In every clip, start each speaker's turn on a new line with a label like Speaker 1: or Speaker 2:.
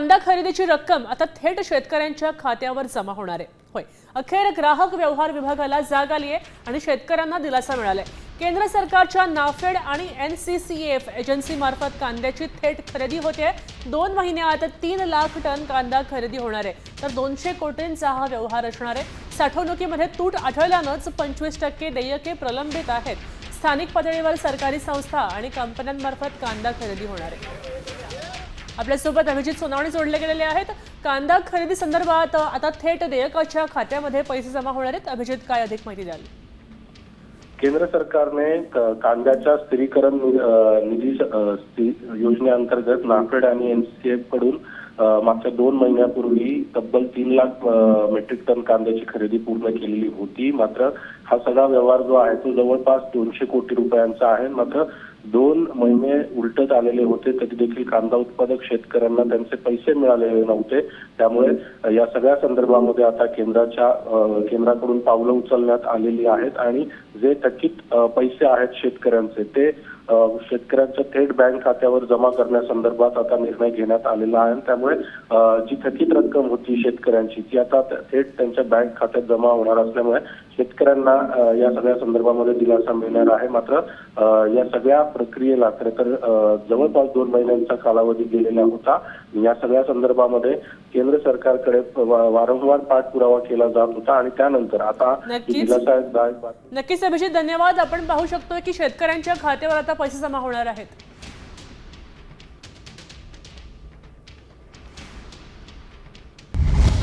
Speaker 1: कांदा खरेदीची रक्कम आता थेट शेतकऱ्यांच्या खात्यावर जमा होणार आहे. होय. अखेर ग्राहक व्यवहार विभागाला जाग आली आहे आणि शेतकऱ्यांना दिलासा मिळालाय. केंद्र सरकारच्या नाफेड आणि एन सी सी एफ एजन्सीमार्फत कांद्याची थेट खरेदी होते. दोन महिन्यात तीन लाख टन कांदा खरेदी होणार आहे. तर दोनशे कोटींचा हा व्यवहार असणार आहे. साठवणुकीमध्ये तूट आढळल्यानंच पंचवीस टक्के देयके प्रलंबित आहेत. स्थानिक पातळीवर सरकारी संस्था आणि कंपन्यांमार्फत कांदा खरेदी होणार आहे. आपल्यासोबत अभिजित सोनावणे जोडले गेलेले आहेत. कांदा खरेदी संदर्भात आता थेट देयकाच्या खात्यामध्ये पैसे जमा होणार आहेत. अभिजित काय अधिक माहिती द्याल?
Speaker 2: केंद्र सरकारने कांद्याच्या स्थिरीकरण निधी योजनेअंतर्गत नाफेड आणि एनसीएफकडून मागच्या दोन महिन्यापूर्वी तब्बल तीन लाख मेट्रिक टन कांद्याची खरेदी पूर्ण केलेली होती. मात्र हा सगळा व्यवहार जो आहे तो जवळपास दोनशे कोटी रुपयांचा आहे. मात्र दोन महिने उलटत आलेले होते तरी देखील कांदा उत्पादक शेतकऱ्यांना त्यांचे पैसे मिळालेले नव्हते. त्यामुळे या सगळ्या संदर्भामध्ये आता केंद्राच्या केंद्राकडून पावलं उचलण्यात आलेली आहेत आणि जे थकीत पैसे आहेत शेतकऱ्यांचे ते शेतकऱ्यांच्या थेट बँक खात्यावर जमा करण्यासंदर्भात आता निर्णय घेण्यात आलेला आहे त्यामुळे जी थकीत रक्कम होती शेतकऱ्यांची ती आता थेट त्यांच्या बँक खात्यात जमा होणार असल्यामुळे शेतकऱ्यांना या सगळ्या संदर्भामध्ये दिलासा मिळणार आहे. मात्र या सगळ्या प्रक्रियेला खरं तर जवळपास दोन महिन्यांचा कालावधी गेलेला होता. या सगळ्या संदर्भामध्ये केंद्र सरकारकडे वारंवार पाठपुरावा केला जात होता आणि त्यानंतर आता
Speaker 1: नक्कीच.
Speaker 2: दिलासादायक बातमी
Speaker 1: नक्कीच अभिजित धन्यवाद. आपण पाहू शकतोय की शेतकऱ्यांच्या खात्यावर आता पैसे जमा होणार आहेत.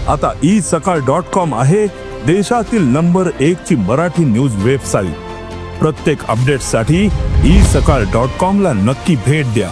Speaker 3: आता ई सकाळ डॉट कॉम आहे देशातील नंबर एक ची मराठी न्यूज वेबसाईट प्रत्येक अपडेटसाठी ई सकाळ डॉट कॉम ला नक्की भेट द्या.